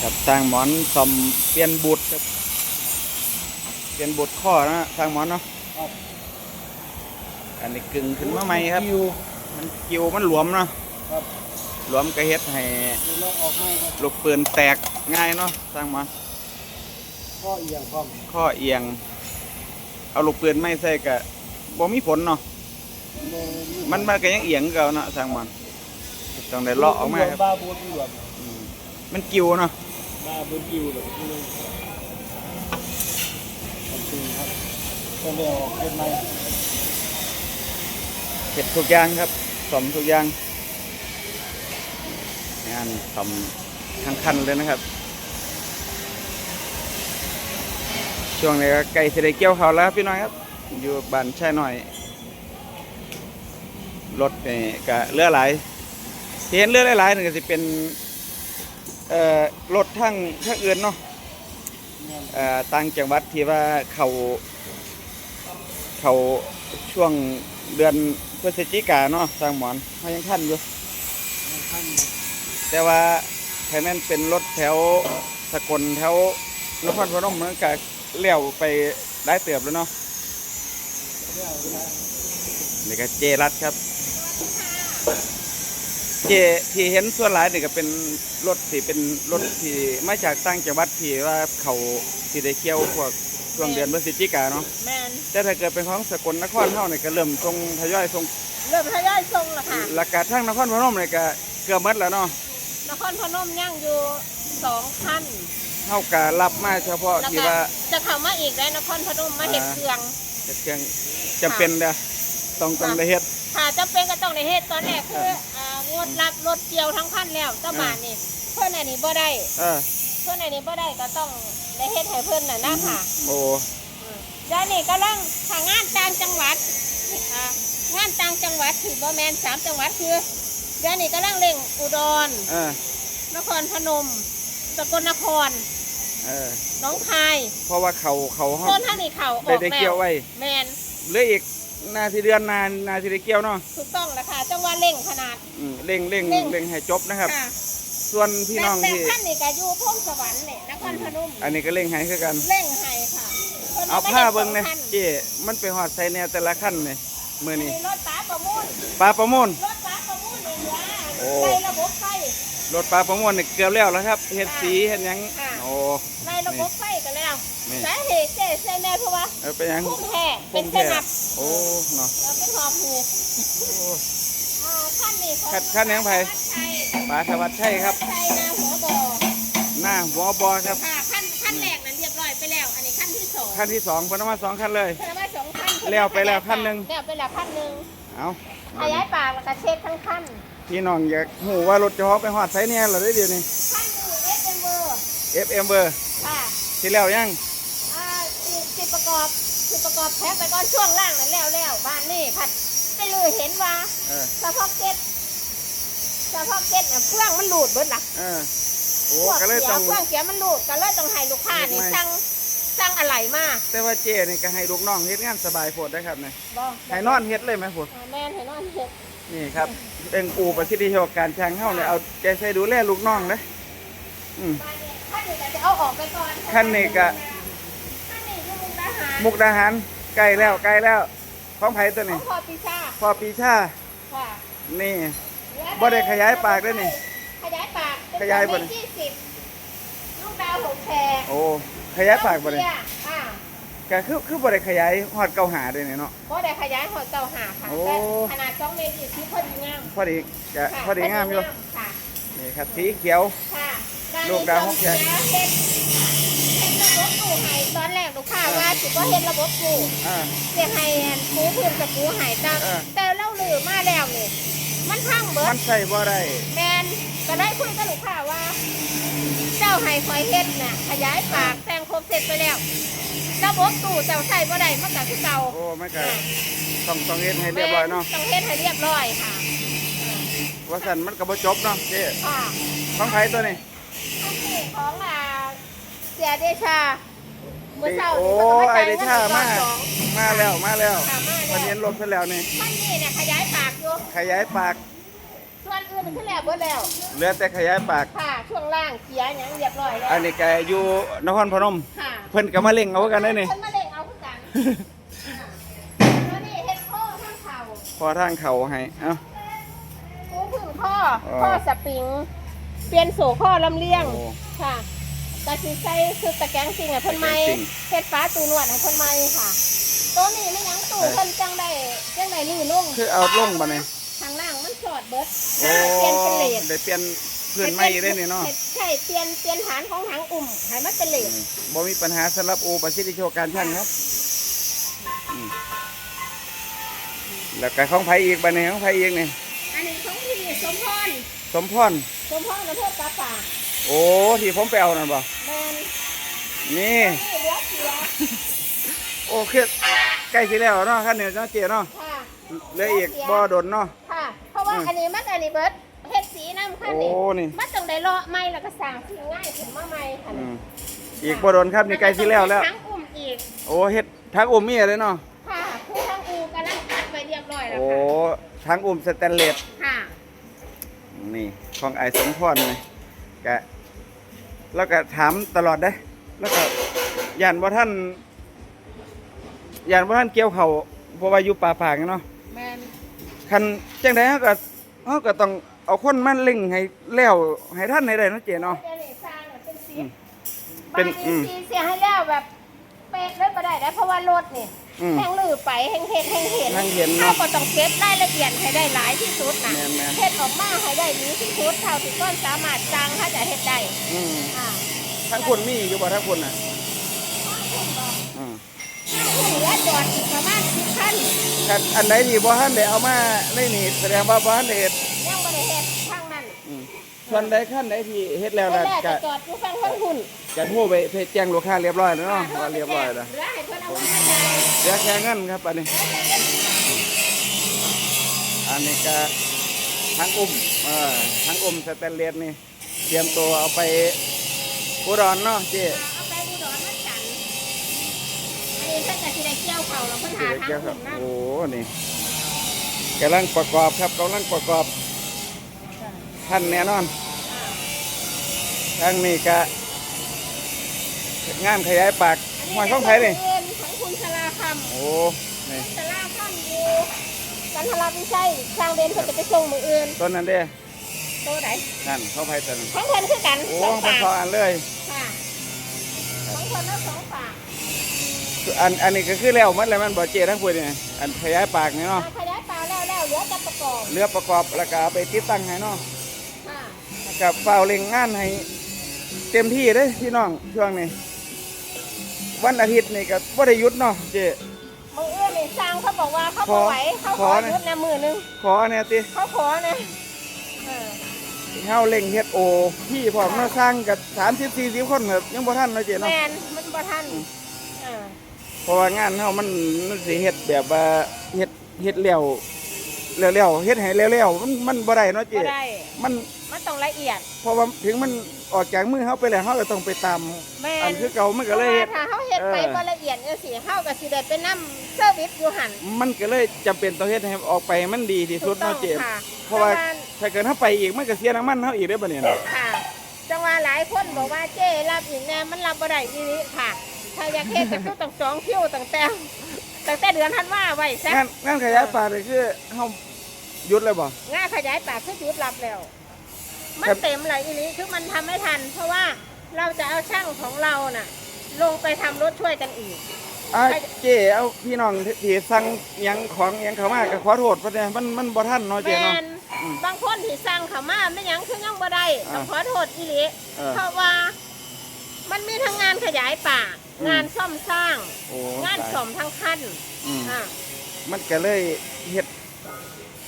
ครับสร้างหมอนซ่อมเปลี่ยนบูทครับเปลี่ยนบูทข้อนะสร้างหมอนเนาะครับอันนี้กึ่งขึ้นมาใหม่ครับคิวมันกิวมันหลวมเนาะครับ หลวมก็เฮ็ดให้ดูแลออกไม่ครับลูกปืนแตกง่ายเนาะสร้างหมอนข้อเอียงพร้อมข้อเอียง เอาลูกปืนไม่ใส่ก็บ่มีผลเนาะโอ้ยมันมันก็ยังเอียงคือเก่าเนาะสร้างหมอนต้องได้เลาะออกมาครับ บาบูดหลวมอืมมันกิวเนาะ บาบูดคิวเลยที่เลยขอบคุณครับก็เลยออกเป็นไงเฮ็ดทุกอย่างครับซ่อมทุกอย่างงานซ่อมทั้งคันเลยนะครับ ช่วงนี้ก็ไก่เสิได้เกี่ยวเขาแล้วครับพี่น้อยครับ อยู่บ้านชายหน่อยรถนี่ก็เรือหลายที่เห็นเรือหลายๆนี่งก็สิเป็น เอ่อรถทั้งทั้งอื่นเนาะเอ่อต่างจังหวัดที่ว่าเขาเขาช่วงเดือนพฤศจิกาเนาะสร้างหมอนเขายังทันอยู่ แต่ว่าแค่นั้นเป็นรถแถวสกลแถวนครพนมมันก็เลี้ยวไปได้เติบแล้วเนาะนี่ก็เจรัดครับ เจที่เห็นส่วนหลายนี่ก็เป็นรถที่เป็นรถที่มาจากต่างจังหวัดที่ว่าเขาที่ได้เกี่ยวพวกช่วงเดือนพฤศจิกาเนาะแมนแต่ถ้าเกิดเป็นของสกลนครเท่านี่ก็เริ่มทรงทยอยทรงเริ่มทยอยทรงและค่ะหลักการทั้งนครพนมนี่ก็เกือบหมดแล้วเนาะนครพนมย่างอยู่สองพันเท่ากับรับมาเฉพาะแล้วที่ก็ว่าจะเข้ามาอีกแล้วนครพนมมาเห็ดอ่าเครื่องเฮ็ดเครื่องจะเป็นเด้อต้องต้องได้เฮ็ด ค่ะจะเป็นก็ต้องในเฮ็ดตอนแรกคือ อ่างดรับรถเกี่ยวทั้งคันแล้วเจ้าบ้านนี่เพื่อนอันนี้บ่ได้ เออเพื่อนอันนี้บ่ได้ก็ต้องได้เฮ็ดให้เพื่อนน่ะนะค่ะโอ้เดี๋ยวนี้ก็ลังทางงานต่างจังหวัดอ่างานต่างจังหวัดที่บ่แมนสามจังหวัดคือเดี๋ยวนี้ก็ลังเร่งอุดรเออนครพนม สกลนครเออหน้องคาย เพราะว่าเขาเขาเฮาต้นท่านนี่เขาอได้อกได้แล้เกี่ยววไว้ แมนเหลืออีก นาทีเดือนนานนาทีได้เกี่ยวเนาะถูกต้องแล้วค่ะจังหวะเร่งขนาด อืมเร่งเร่งเร่ง เร่งให้จบนะครับ ค่ะส่วนพี่น้องแต่ที่ ท่านนี่ก็อยู่พงสวรรค์เนี่ยนครพนมอันนี้ก็เร่งให้คือกัน เร่งให้ค่ะคนเอาไม่ผ้าได้เบิ่งเนี่ยสอคัเจ้มันไปหอดใส่แนวแต่ละขั้นเนี่ยมือนี้มีรถป้าประมูลปลาประมูลรถป้าประมูลเนี่ยเหลือโอ้ ในระบบไฟ รถปลาประมูลนี่เกือบแล้วแล้วครับเฮ็ดสีเฮ็ดหยังค่ะ โอ้ใน ระบบไฟกันแล้วนี่ สาเหตุเจ๊เจ๊แม่เพราะว่าเอาไปหยังพุ่มแห่เป็นพุ่สมแท้นับโอ้เนาะแล้วเป็นหอบหืดโอ้ อ่าขั้นนี้ของขั้นขั้นยังไงใช่ปลาธวัชชัยครับใช่นาหัวบ่อหน้าหัวบอครับค่ะขั้นขั้นแรกนั้นเรียบร้อยไปแล้ว อันนี้ขั้นที่สองขั้นที่สองเพนเอามาสองขั้นเลยเพิ่นว่าสองขั้นแล้วไปแล้วขั้นหนึ่ง แล้วไปแล้วขั้นหนึ่งเอาขยายปากแล้วก็เช็คทั้งขั้น พี่น้องอยากหูว่ารถจะฮอไปหอดไซเนี่ยเหรอได้เดี๋ยวนี้ขั้นหนึ่งเอสเอ็มเบอร์ FM เบอร์ ค่ะที่แล้วยังอ่าสิสิประกอบสิประกอบแพ็คไปก่อนช่วงล่างนั้นแล้วแล้วบ้านนี่ผัดไปเลยเห็นว่าเออเฉพาะเก็ตเฉพาะเก็ตเนี่ยเครื่องมันหลุดเบิดละเออโอ้พวกก็เลยเสียต้อง เครื่องเสียมันหลุดก็เลยต้องให้ลูกค้านี่ไม่ สั่งสั่งอะไรมาแต่ว่าเจนี่ก็ให้ลูกน้องเฮ็ดงานสบายโพดได้ครับเนี่ยบ่ให้นอนเฮ็ดเลยไหมโพดอ่าแม่นให้นอนเฮ็ด นี่ครับเป็นอู่ประสิทธิภาพการช่างเฮาเนี่ยเอาใจใส่ดูแลลูกน้องเด้ออืม บ้านเนี่ยขั้ นนี้ก็จะเอาออกไปก่อนขั้นนี้ก็ขั้นนี้คือมุกดาหารมุกดาหารใกล้แล้วใกล้แล้ว ของไผตัวขอนี้งพอปีชาพอปีชา ค่ะนี่ บ่ได้ขยายปากด้วยนี่ขยายปากขยายบ่บ่นี่ยี่สิบลูกดาวหกแฉกโอ้ขยายปากบ่ได้อ่าก็คือคือบ่ได้ขยายฮอดเก่าหาด้วยนี่เนาะ บ่ได้ขยายหอเจ้าหาค่ะโอ้ แต่ขนาดสองเมตรยี่สิบพอดีงามพอดีก็ค่ะพอดีงามอยู่ค่ะนี่ครับสีเขียว ค่ะ ลูกดาวหกแฉกเฮ็ดเฮ็ดระบบตู้ให้ตอนแรกลูกค้าว่าสิบ่เฮ็ดระบบตู้อ่าสิให้อันปูพื้นกับปูให้แต่เออ แต่เราลือมาแล้วนี่มันพังเบิมัดนใส่บ่ได้ แมนก็ได้คุยกับลูกค้าว่า เจ้าให้คอยเฮ็ดน่ะ ขยายปากแต่งครบเสร็จไปแล้ว ระบบตู้เจ้าใส่บ่ได้มันก็คือเก่า โอ้มันก็ต้องต้องเฮ็ดให้เรียบร้อยเนาะแม่ต้องเฮ็ดให้เรียบร้อยค่ะว่าซั่นมันก็บ่จบเนาะเจ้ค่ะของไผตัวนี้ นี่ของอ่าเสียเดชาเมื่อเช้าโอ้นี่ไอเดชามามาจ่ายเงินอีกรอบสอง มาแล้วมาแล้ว ค่ะมาแล้ว วันนี้ลบซะแล้วนี่ท่านนี่เนี่ยขยายปากอยู่ขยายปากส่วนอื่นขึ้นแล้วเบิดแล้วเหลือแต่ขยายปาก ค่ะช่วงล่างเขียหยังเรียบร้อยแล้วอันนี้แกอยู่นครพนม ค่ะเพิ่นก็มาเล่งเอากันได้นี่เพิ่นมาเล่งเอาคือกันแล้วนี่เฮ็ดข้อทั้งเข่าพอทางเขาให้เอ้าปูพึ่งข้ออ๋อข้อสปริง เปลี่ยนโซ่ข้อลำเลียง โอ้ ค่ะตาสีใส่คือตะแกรงซิงให้เพิ่นใหม่ตะแกรงซิ่ง เฮ็ดฟ้าตูนวดให้เพิ่นใหม่ค่ะ ตัวนี้ไม่หยังตู่เพิ่นจังได้จังได้ลื่นลงคือเอาลงบ่นี่ข้างล่างมันจอดเบิดโอ้เปลี่ยนเป็นเลนได้เปลี่ยนพื้นใหม่ได้นี่เนาะใช่เปลี่ยนเปลี่ยนฐานของหางอุ่มให้มันเป็นเลนบ่มีปัญหาสำหรับโอประสิทธิโชคการช่างครับอืมแล้วก็ของไผอีกบัดนี้ของไผอีกนี่อันนี้ของพี่สมพรสมพร สมพรประเทศปลาป่าโอ้ที่ผมไปเอานั่นบ่แมนนี่ นี่เหลือเสียโอ้คือใกล้สิแล้วเนาะคันนี้เนาะเจ๊เนาะค่ะเหลืออีกบ่ดนเนาะ ค่ะ เพราะว่าอืมอันนี้มันอันนี้เบิดเฮ็ดสีน้ำขั้นนี่โอ้นี่ มันต้องได้เลาะไม้แล้วก็สร้างสิ่งง่ายขึ้นมาใหม่ค่ะอืมอีกบ่ดนครับนี่ใกล้สิแล้วแล้ว ทั้งอุ่มอีก โอ้เฮ็ดทางอุ้มมีอะไรเนาะค่ะคือทั้งอูกำลังตัดไปเรียบร้อยแล้วโอ้ค่ะทางอุ้มสแตนเลสค่ะ นี่ของไอ้สมพรเลยกะแล้วก็ถามตลอดได้แล้วก็ย่านว่าท่านย่านว่าท่านเกี่ยวเขาวเพราะว่าอยู่ป่าผางเนาะแมนคันจังไดเฮาก็เฮาก็ต้องเอาคนมาเล่งให้แล้วให้ท่านให้ได้เนาะเจเนาะ เดี๋ยวนี้สร้างน่ะเป็นสีอืมเป็นบ้านอืนี้มสีเสียให้แล้วแบบ เป๊ะเลยบ่ได้แล้วเพราะว่ารถนี่อืมแห้งลือไปแห้งเห็นแห้งเห็นแห้งเห็นเนอะข้าก็ต้องเก็บรายละเอียดให้ได้หลายที่สุดนะแม่นแม่นเฮ็ดออกมาให้ได้ดีที่สุดเท่าที่ก้อนสามารถจางถ้าจะเฮ็ดได้อืมอ่าทั้งคนมีอยู่บ่ทั้งคนน่ะอืมเหลือจอดอีกประมาณสิบคันคันอันไหนที่บ่ทันได้เอามาในนี่แสดงว่าบ่ทันได้เฮ็ดยังบ่ได้เฮ็ดทางนั้นอืมส่วนใดขั้นใดที่เฮ็ดแล้วแรล่ะกก็ก็จอดอยู่ฟังคนหุ่น จะโทรไปเพจแจ้งลูกค้าเรียบร้อยแล้วเนาะว่าเรียบร้อยแล้วเหลือให้เพิ่นเอาไว้ให้ได้เหลือแค่เงินครับอันนี้ อันนี้ก็ทั้งอุ้มเอ่อทั้งอุ้มสแตนเลสนี่เตรียมตัวเอาไปอุดรเนาะเจ๊เอาไปอุดรมันจันทร์อันนี้เพิ่นก็สิได้เกี่ยวเขาแล้วเพิ่นหาทางเจ้าครัหุ่บนนะโอ้นี่กำลังประกอบครับกำลังประกอบท่านแน่นอนทางนี้ก็ งานขยายปากหอยของไผนี่เงินของคุณชลาคำโอ้นี่ชลาคำอยู่กันทราวิชัยสร้างเดนเพิ่นจะไปส่งมืออื่นต้นนั้นเด้โตไหนนั่นเขาไผต้นนั้นของเพิ่นคือกันโอ้สองมันฝากพออันเลยค่ะของเพิ่นแล้วสองฝากอันอันนี้ก็คือแล้วมันแล้วมันบ่เจทั้งพูดนี่อันขยายปากนี่เนาะขยายเปล่าแล้วแล้วเหลือจะประกอบเรือประกอบแล้วก็เอาไปติดตั้งให้เนาะค่ะแล้วกับเฝ้าเร่งงานให้เต็มที่เด้พี่น้องช่วงนี้ วันอาทิตย์นี่ก็บ่ได้หยุดเนาะเจมืออื่นนี่สร้างเขาบอกว่าเขาขบ่อไหวเขาขขออนะหยุดนะมือหนึงขอแน่ติเขาขอนะเออเฮาเร่งเฮ็ดโอพี่พร้อมเนาะสร้างกับ30 40คนครับยังบ่ทันเนาะเจแมเนาะนมันบ่ทันเออเพราะว่างานเฮามันมันสิเฮ็ดแบบว่าเฮ็ดเฮ็ดแล้วแล้วๆเฮ็ดให้แล้วๆมันมันบ่ได้เนาะเจบ่ได้มัน มันต้องละเอียดเพราะว่าถึงมันออกจากมือเขาไปแล้วเขาก็ต้องไปตามแม่อันนคือเก่ามันก็เลยพราะว่าถ้าเขาเฮ็ดไปเออบ่ละเอียดจังซี่เฮาก็สิได้ไปนํเซอร์วิสอยู่หั่นมันก็เลยจำเป็นต้องเฮ็ดให้ออกไปให้มันดีที่สุดเนาะเจมส์ค่ะเพราะว่าจังหถ้าเกิดเขาไปอีกมันก็เสียน้ำมันเขาอีกได้อบ่เนี่ยนะค่ะจังหวะหลายคนบอกว่าเจ้รับอีกแน่มันรับบ่ได้อีนี้ค่ะ ถ้าอยากเฮ็ดก็คือต้องจองคิวตั้งแต่ตั้งแต่เดือนธันวาไว้ซะงานงานขยายป่าเลยคือเขาหยุดเลยบ่ งานขยายปากคือหยุดรับแล้ว มันครับเต็มเลยอีนี้คือมันทำไม่ทัน เพราะว่าเราจะเอาช่างของเราน่ะ ลงไปทำรถช่วยกันอีกอะเจเอาพี่น้องที่สั่งหยังของหยังเขามาก็ขอโทษเพราะเนี่ยมันมันบ่ทันเนาะเจแมเนาะนอืมบางคนที่สั่งเขามาไม่หยังคือยังบ่ได้อ่าต้องขอโทษอีหลีเออเพราะว่า มันมีทั้งงานขยายปากอืมงานซ่อมสร้างโอ้งานตายซ่อมทั้งคันอืมค่ะมันก็เลยเฮ็ด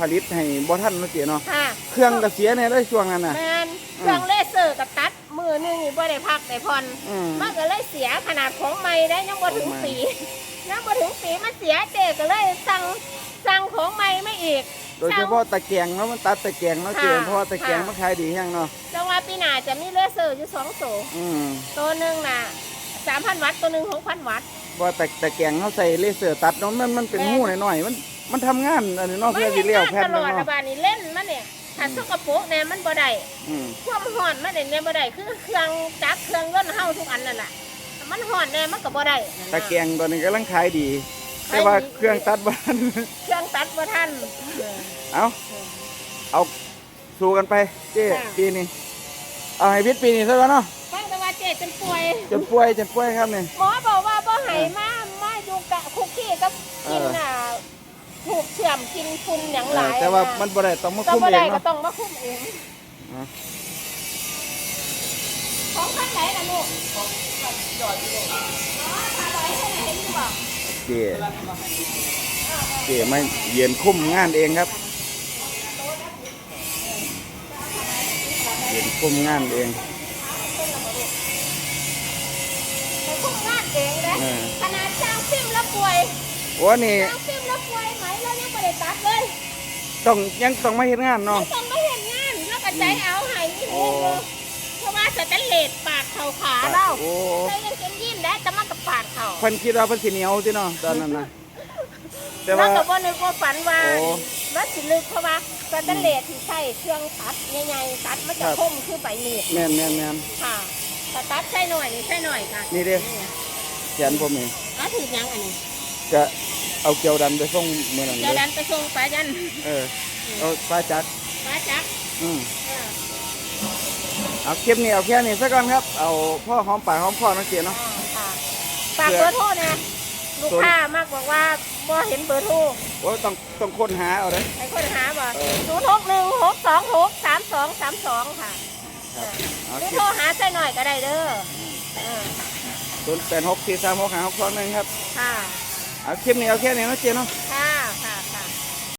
ผลิตให้บ่ทันเนาะเจเนาะค่ะเครื่องก็เสียเนี่ยเลยช่วงนั้นน่ะ แมนเครื่องเลเซอร์กับตัดมือหนึงนี่บ่ได้พักได้ผ่อนอืม มันก็เลยเสียขนาดของใหม่ได้ยังบ่ถึงของใหม่ปียังบ่ถึงปีมันเสียเจก็เลยสั่งสั่งของใหม่ไม่อีก โดยเฉพาะตะแกรงเนาะมันตัดตะแกรงเนาะเจค่ะ เพราะว่าตะแกรงค่ะมันขายดีแฮงเนาะจังหวะปีหน้าจะมีเลเซอร์อยู่สองตัวอืมตัวหนึ่งน่ะสามพันวัตต์ตัวหนึ่งหกพันวัตต์เพราะว่าตะตะแกรงเขาใส่เลเซอร์ตัดเนาะมันมันเป็นแม่นหูหน่อยๆมัน มันทำงานอันนี้เนาะเพื่อสิเลี้ยวแผ่นตลเนาะอดระบาดนี่เล่นมันเนี่ยขถ้าสกปรกเนี่ยมันบ่ได้อืมความร้อนมันเนี่ยบ่ได้คือเครื่องจักรเครื่องยนต์เฮาทุกอันนั่นแหละถ้ามันร้อนแน่มันก็บ่ได้ตะแกรงตอนนี้กำลังขายดี แต่ว่าเครื่องตัดบ้าน เครื่องตัดบ่ทัน เอาเอาสู้กันไปเจ๊ปีนี้เอาให้พิษปีนี้ซะก่อนเนาะฟังแต่ว่าเจ๊จนป่วย จนป่วยจนป่วยครับเนี่ย หมอบอกว่าบ่ให้มามาอยู่กะคุกกี้กับกินน่ะ ถูกเชื่อมกินฝุ่นหยังเอหอลายแต่ว่าะมันบ่ได้ต้องมาก็คุมบ่เอได้งก็เนาะต้องมาคุมเองอะของข้างไหนล่ะลูกของจอดอยู่อ๋อถ้าร้อยให้เห็นอยู่บ่เจ๊เจ๊ไม่เย็นคุ้มงานเองครับ เย็นคุ้มงานเองไปคุมงานเองนะเออขนาดจ้างฟิล์มแล้วป่วย โอ้นี่จ้างฟิล์มแล้วป่วยไหมแล้วยังไม่ได้ตัดเลยต้องยังต้องมาเฮ็ดงานเนาะ ไม่ต้องมาเห็นงานแล้วก็ใจเอาให้นี่โอ้เองเพราะว่าสแตนเลสปาดเข่าขาเราโอ้ใจยังเก็นยินได้แต่มันก็ปาดเข่าเพิ่นคิดว่าเพิ่นสิเหนียวติเนาะตอนนั้นนะแต่แล้วว่าก็บ่นึกว่าฝันว่าโอ้ว่าสิลึกเพราะว่าสแตนเลสที่ใช้เครื่องตัดใหญ่ๆตัดมันจะครับ คมคือใบมีดแม่นแม่นแม่น ค่ะถ้าตัดใช่หน่อยนี่ใช่หน่อยค่ะนี่เด้ แขนผมนี่อ๋อถือยังอันนี้ จะเอาเกลียวดันไปส่งมื้อนั้นเดี๋ยวเลดัยนไปส่งปลายันเออเอาฟ้าจักรปลาจักอืม เออเอาคลิปนี้เอาแค่นี้ซะก่อนครับ เอาพ่อหอมปากหอมคอเนาะเจ๊อ๋อเนาะ ค่ะฝากเบอร์โทรนะลูกค้ามากบอกว่าบ่เห็นเบอร์โทรโอ้ยต้องต้องค้นหาเอาเด้อให้คนหาบ่เออ ศูนย์หกหนึ่งหกสองหกสามสองสามสองค่ะครับเอาหรือคลิโทปรหาใส่หน่อยก็ได้เด้อเออ ศูนย์แปดหกสี่สามหกห้าหกสองหนึ่งครับ ค่ะ เอาคลิปนี้เอาแค่นี้นะเจนเนาะค่ะ